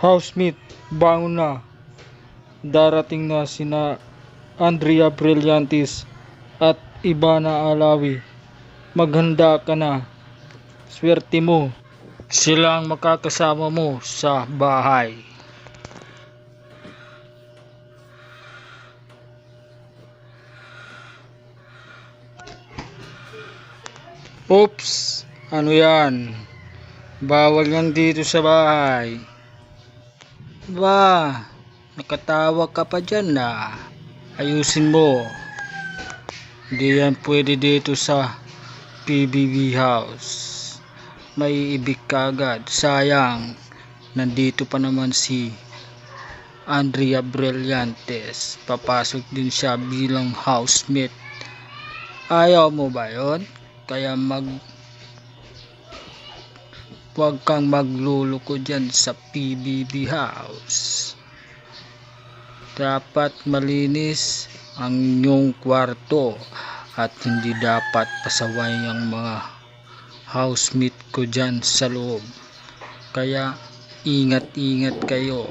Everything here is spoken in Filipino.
housemate, bangon na. Darating na sina Andrea Brillantes at Ivana Alawi. Maghanda ka na. Swerte mo. Sila ang makakasama mo sa bahay. Oops! Ano yan? Bawal yan dito sa bahay. Ba, nakatawa ka pa dyan na. Ayusin mo. Hindi yan pwede dito sa PBB house. May ibig ka agad. Sayang. Nandito pa naman si Andrea Brillantes. Papasok din siya bilang housemate. Ayaw mo ba yon? Kaya mag Huwag kang magluluko dyan sa PBB house. Dapat malinis ang inyong kwarto at hindi dapat pasaway ang mga housemate ko dyan sa loob. Kaya ingat-ingat kayo.